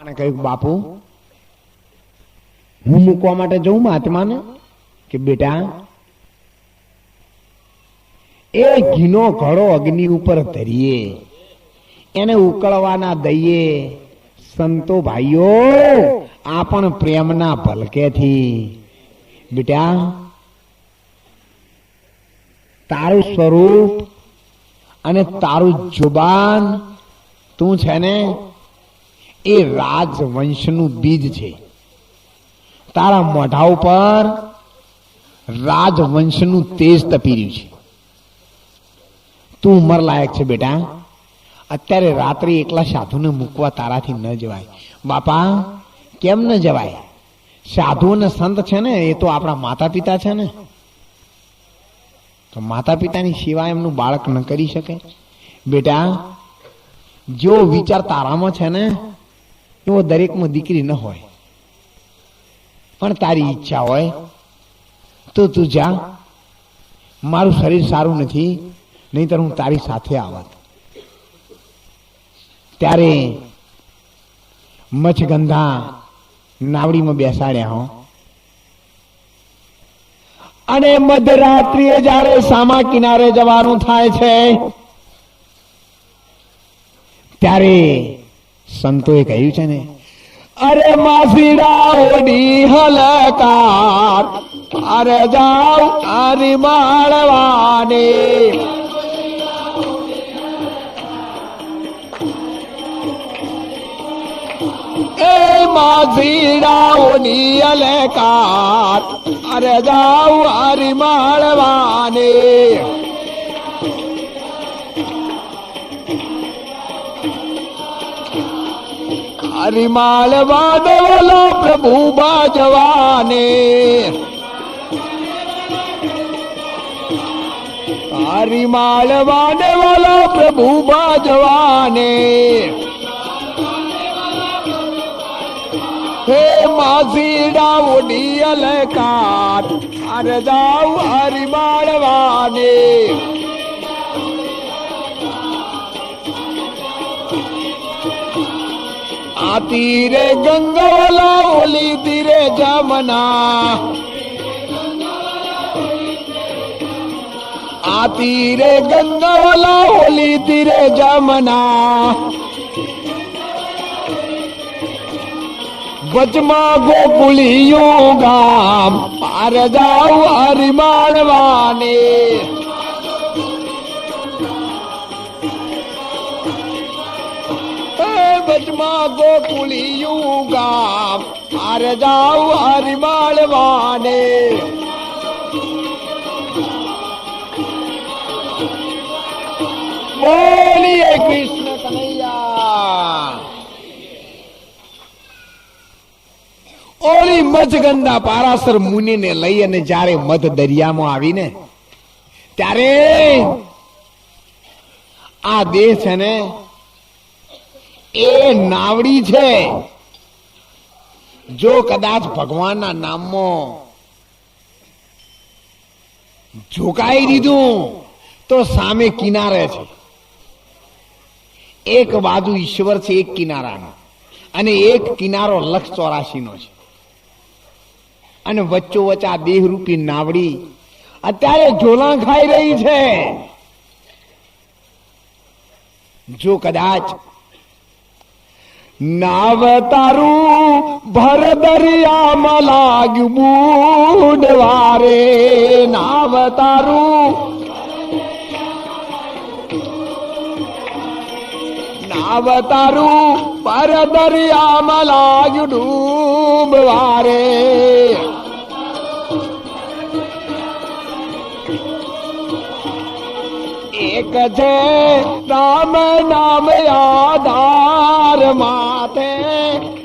અને કહ્યું, બાપુ, હું મૂકવા માટે જઉં મહાત્માને? કે બેટા, એ ઘીનો ઘડો અગ્નિ ઉપર ધરીએ. એને ઉકળવાના દઈએ. સંતો ભાઈઓ, આ પણ પ્રેમના ભલકેથી. બેટા, તારું સ્વરૂપ અને તારું જુબાન તું છે ને એ રાજવંશનું બીજ છે. તારા મોઢા ઉપર રાજવંશનું તેજ તપી રહ્યું છે. તું ઉંમર લાયક છે બેટા. અત્યારે રાત્રે એકલા સાધુને મૂકવા તારાથી ન જવાય. બાપા, કેમ ન જવાય? સાધુ અને સંત છે ને, એ તો આપણા માતા પિતા છે ને. તો માતા પિતાની સિવાય એમનું બાળક ન કરી શકે? બેટા, જો વિચાર તારામાં છે ને એવો દરેકમાં દીકરી ન હોય. પણ તારી ઈચ્છા હોય, તો તું જા. મારું શરીર સારું નથી, નહીતર હું તારી સાથે આવત. ત્યારે મચ્છગંધા નાવડીમાં બેસાડ્યા હો. અને મધરાત્રિએ જ્યારે સામા કિનારે જવાનું થાય છે, ત્યારે સંતોએ કહ્યું છે ને, અરે માસીડા ઓડી હલકાર, અરે જાવ અરે માળવાને. એ માસીડા ઓડી હલકાર, અરે જાવ અરે માળવાને. હરિમાળ વાદવલો પ્રભુ બાજવાને. હરિમાલ વાદવલો પ્રભુ બાજવાને. હે માસીડા ઉડી અલકાર અરે જાઉ હરિમાળવાને આ તીરે ગંગાવાલા ઓલી તીરે જમના. આ તીરે ગંગાવાલા ઓલી તીરે જમના. વચમાં ગોકુલિયું ગામ, પાર જાઉં હરિમાણવાને. વચમાં ગોકુલિયું ગામ હાર જાઉ હરિમાળવાને. બોલીએ કૃષ્ણ કનૈયા મધગંધા પારાસર મુનિને લઈ અને જ્યારે મધ દરિયામાં આવીને, ત્યારે આ દેહ છે ને એ નાવડી છે. જો કદાચ ભગવાનના નામમાં ઝુકાઈ દીધું, તો સામે કિનારે છે. એક બાજુ ઈશ્વર છે, એક કિનારાનો. અને એક કિનારો લક્ષ ચોરાશીનો છે. અને વચ્ચો વચ્ચ આ દેહરૂપી નાવડી અત્યારે ઝોલા ખાઈ રહી છે. જો કદાચ નાવ તારું ભર દરિયામાં લાગ્યું બુડવારે નાવ તારું નાવ તારું પર દરિયામાં લાગ્યું ડૂબવારે. એક છે રામ નામ આધાર માથે.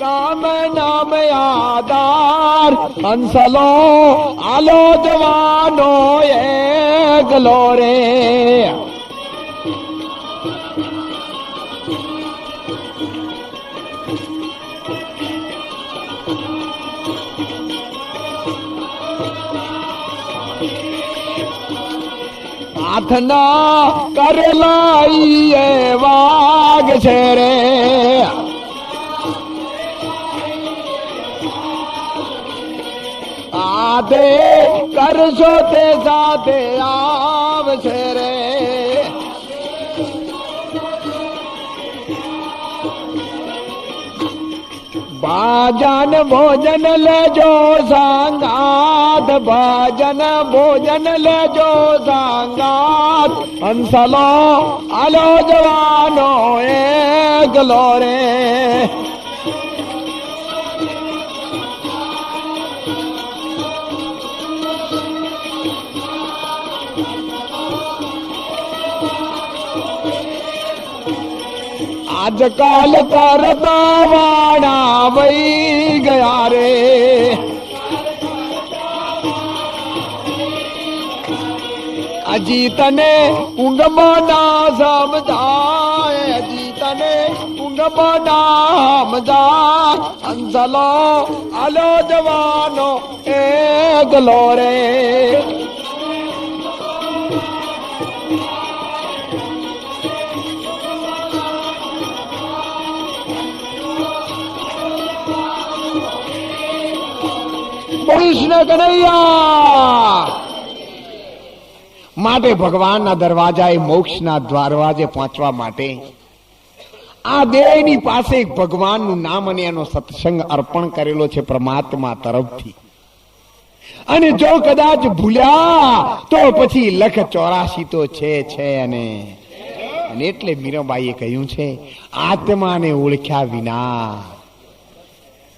રામ નામ આધાર. હંસલો આલો જવાનો એકલો રે હાથના કરેલા એ વાઘ છે રે. આધે કરશો તે સાથે આવશે રે. ભાજન ભોજન લેજો સાંગાત ભાજન ભોજન લેજો સાંગ હંસલો આલો જવાનો એકલો રે. આજકાલ કરતા વાણા વહી ગયા રે. अजी तने उन मां दा समदा अजी तने उन दादा जवान गलोरे प्रश न માટે ભગવાનના દરવાજા એ મોક્ષના દ્વારવાજે પહોંચવા માટે આ દેહની પાસે ભગવાનનું નામ અને એનો સત્સંગ અર્પણ કરેલો છે પરમાત્મા તરફથી. અને જો કદાચ ભૂલ્યા, તો પછી લખ ચોરાશી તો છે છે અને. અને એટલે મીરાબાઈએ કહ્યું છે, આત્માને ઓળખ્યા વિના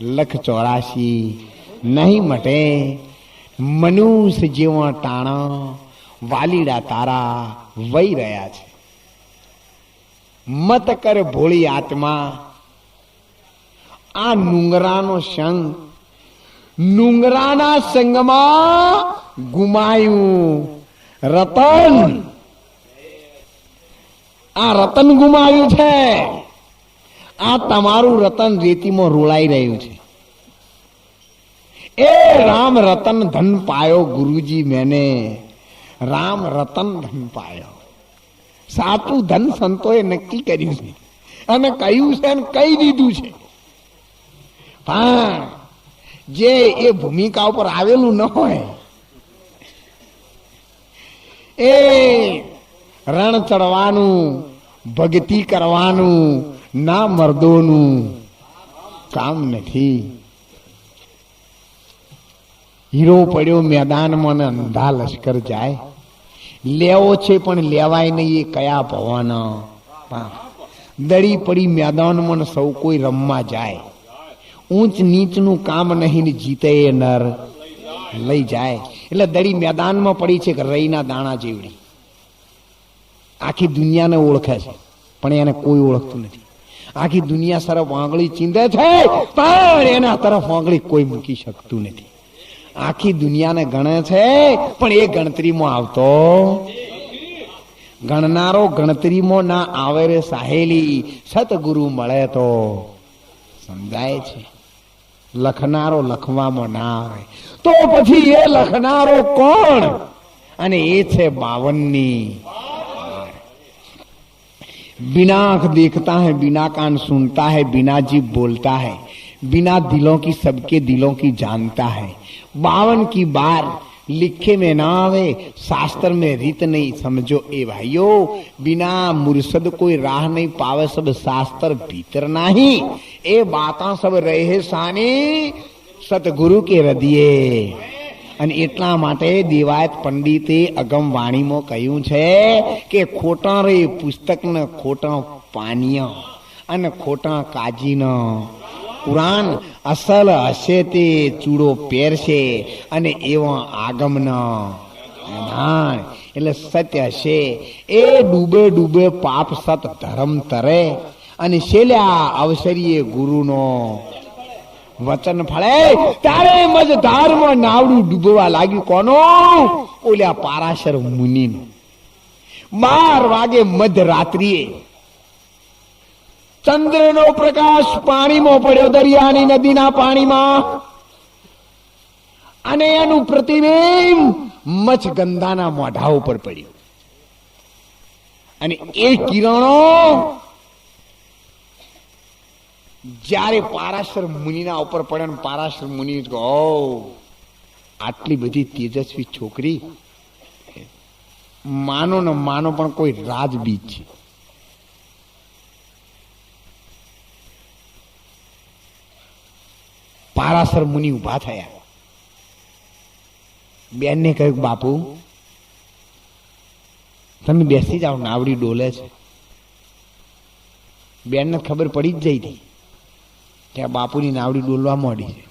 લખ ચોરાશી નહીં મટે. મનુષ્ય જેવા ટાણા વાલીડા તારા વહી રહ્યા છે. મત કર ભોળી આત્મા. આ નુંગરાનો સંગ નુંગરાના સંગમાં ગુમાયું. રતન. આ રતન ગુમાવ્યું છે. આ તમારું રતન રેતીમાં રોળાઈ રહ્યું છે. એ રામ રતન ધન પાયો ગુરુજી મેને. રામ રતન ધન પાયો. સાચું ધન સંતોએ નક્કી કર્યું છે. અને કહ્યું છે અને કહી દીધું છે. પણ જે એ ભૂમિકા ઉપર આવેલું ન હોય, એ રણ ચડવાનું, ભક્તિ કરવાનું, ના મર્દોનું કામ નથી. હીરો પડ્યો મેદાનમાં અંધા લશ્કર જાય. લેવો છે પણ લેવાય નહીં એ કયા ભવન? દડી પડી મેદાનમાં સૌ કોઈ રમવા જાય. ઊંચ નીચનું કામ નહીં જીતે એ નર. લઈ જાય. એટલે દડી મેદાનમાં પડી છે કે રઈના દાણા જેવડી. આખી દુનિયાને ઓળખે છે, પણ એને કોઈ ઓળખતું નથી. આખી દુનિયા તરફ આંગળી ચીંધે છે, પણ એના તરફ આંગળી કોઈ મૂકી શકતું નથી. આખી દુનિયાને ગણે છે પણ એ ગણતરીમાં આવતો ગણનારો ગણતરીમાં ના આવે રે સાહેલી સતગુરુ મળે તો સમજાય છે લખનારો લખવામાં ના આવે તો પછી એ લખનારો કોણ અને એ છે બાવનની बिना आंख देखता है बिना कान सुनता है बिना जीव बोलता है बिना दिलों की सबके दिलों की जानता है बावन की बार लिखे में ना आवे शास्त्र में रीत नहीं समझो ए भाइयों बिना मुर्शद कोई राह नहीं पावे सब शास्त्र भीतर नहीं ए बाता सब रहे सानी સતગુરુ કે હૃદયે અને એટલા માટે દેવાયત પંડિતે અગમ વાણીમાં કહ્યું છે કે ખોટા રે પુસ્તક ને ખોટા પાનીય અને ખોટા કાજીનો કુરાન અસલ હશે તે ચૂડો પહેરશે અને એવા આગમન એટલે સત્ય હશે. એ ડૂબે ડૂબે પાપ સત ધર્મ તરે અને શેલ્યા અવસરીએ ગુરુનો વચન ફળે. ત્યારે મજધારમાં નાવડું ડૂબવા લાગ્યું. કોનો? ઓલ્યા પારાશર મુનિનું. બાર વાગે મધરાત્રિએ ચંદ્રનો પ્રકાશ પાણીમાં પડ્યો, દરિયાની નદીના પાણીમાં. અને એનું પ્રતિબિંબ મચ્છગંધાના મોઢા ઉપર પડ્યું. અને એ કિરણો જ્યારે પારાશર મુનિના ઉપર પડે ને પારાશર મુનિ આટલી બધી તેજસ્વી છોકરી. માનો ને માનો પણ કોઈ રાજબીજ છે. પારાસર મુનિ ઊભા થયા. બેનને કહ્યું, બાપુ, તમે બેસી જાઓ, નાવડી ડોલે છે. બેનને ખબર પડી જ જઈ હતી કે આ બાપુની નાવડી ડોલવા માંડી છે.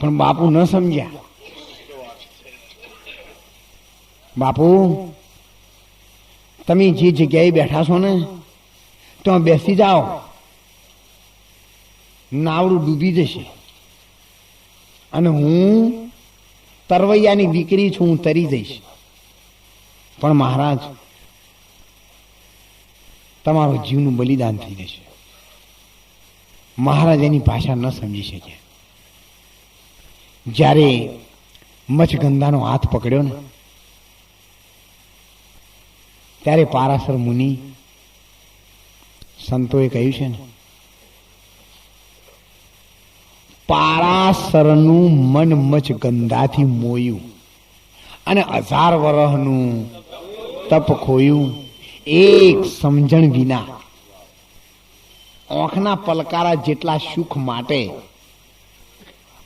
પણ બાપુ ન સમજ્યા. બાપુ, તમે જે જગ્યાએ બેઠા છો ને, ત્યાં બેસી જાઓ. નાવડું ડૂબી જશે. અને હું તરવૈયાની દીકરી છું, હું તરી જઈશ. પણ મહારાજ, તમારું જીવનું બલિદાન થઈ જશે. મહારાજ એની ભાષા ન સમજી શકે. જ્યારે મચગંધાનો હાથ પકડ્યો ને, ત્યારે પારાસર મુનિ સંતોએ કહ્યું છે ને પારાસરનું મન મચ ગંધાથી મોયું અને હજાર વરહનું તપ ખોયું એક સમજણ વિના. આંખના પલકારા જેટલા સુખ માટે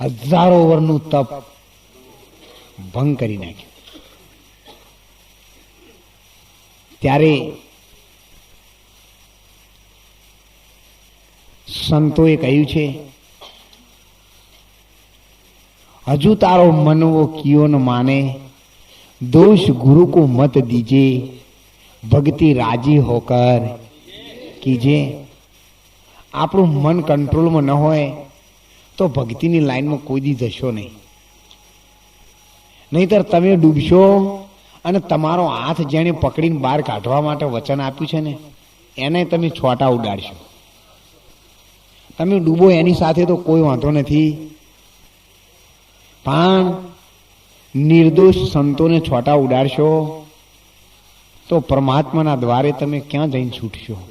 હજારો વરનું તપ ભંગ કરી નાખ્યું. ત્યારે સંતોએ કહ્યું છે હજુ તારો મનવો કિયો ન માને दोष गुरु को मत दीजिए ભક્તિ રાજી હોકર કીજે આપણું મન કંટ્રોલમાં ન હોય તો ભક્તિની લાઈનમાં કોઈ દી જશો નહીં નહીતર તમે ડૂબશો અને તમારો હાથ જેણે પકડીને બહાર કાઢવા માટે વચન આપ્યું છે ને એને તમે છોટા ઉડાડશો તમે ડૂબો એની સાથે તો કોઈ વાંધો નથી પણ નિર્દોષ સંતોને છોટા ઉડાડશો તો પરમાત્માના દ્વારે તમે ક્યાં જઈને છૂટશો?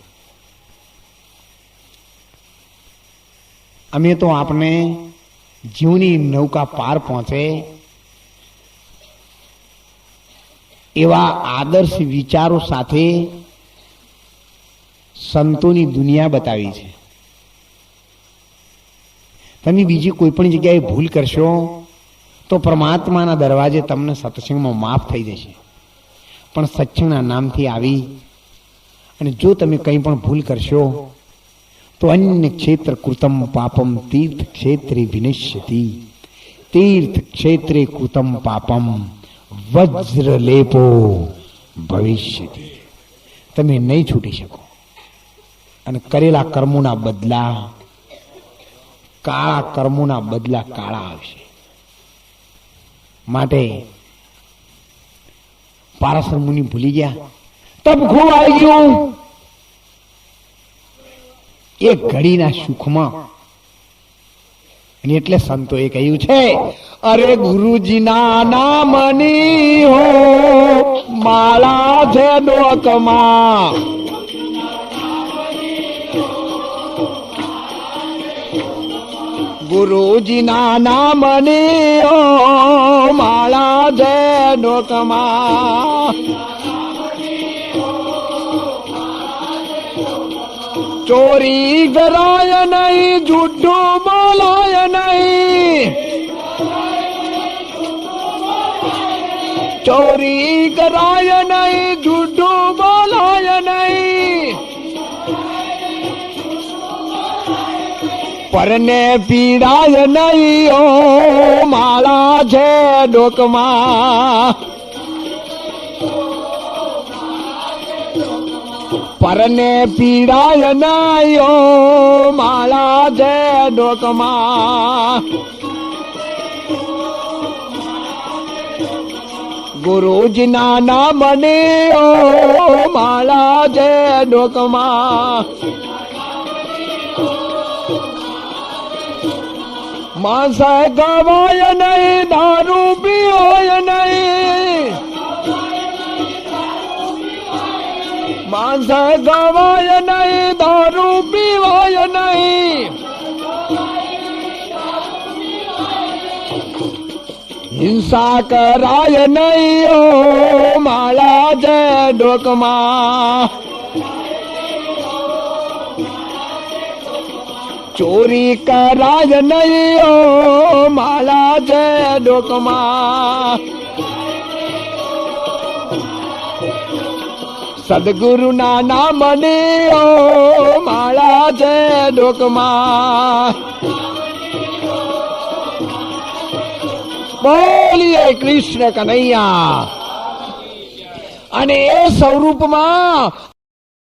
અમે તો આપણે જીવની નૌકા પાર પહોંચે એવા આદર્શ વિચારો સાથે સંતોની દુનિયા બતાવી છે. તમે બીજી કોઈ પણ જગ્યાએ ભૂલ કરશો તો પરમાત્માના દરવાજે તમને સત્સંગમાં માફ થઈ જશે. પણ સત્સંગના નામથી આવી અને જો તમે કંઈ પણ ભૂલ કરશો, તો અન્ય ક્ષેત્ર કૃતમ પાપમ તીર્થ ક્ષેત્રે વિનિશ્યતિ. તીર્થ ક્ષેત્રે કૃતમ પાપમ વજ્ર લેપો ભવિષ્યતિ. તમે નહીં છૂટી શકો. અને કરેલા કર્મોના બદલા, કાળા કર્મોના બદલા કાળા આવશે. માટે પારાસર મુનિ ભૂલી ગયા. તબ ખૂબ આવી ગયું. એ ઘડીના સુખમાં. એટલે એટલે સંતોએ કહ્યું છે અરે ગુરુજીના નામની હો માળા છે ડોકમાં ગુરુજીના નામની ઓ માળા જય ડોકમાં ચોરી કરાય નહીં જૂઠું બોલાય નહીં. ચોરી કરાય નહીં જૂઠું પરને પીડાય નહીં ઓ માળા છે ડોકમાં. પરને પીડાય નાયો માળા છે ડોકમાં. ગુરુજીના નામને, ઓ, માળા છે ડોકમાં. માસ ગવાય નહીં દારૂ પીવાય નહીં માસ ગવાય નહીં દારૂ પીવાય નહીં હિંસા કરાય નહીં માળા જય ડોકમાં ચોરી કરાય નહીં માલા છે ડોકમાં. સદગુરુના નામને ઓ માળા છે ડોકમાં. બોલીએ કૃષ્ણ કનૈયા. અને એ સ્વરૂપમાં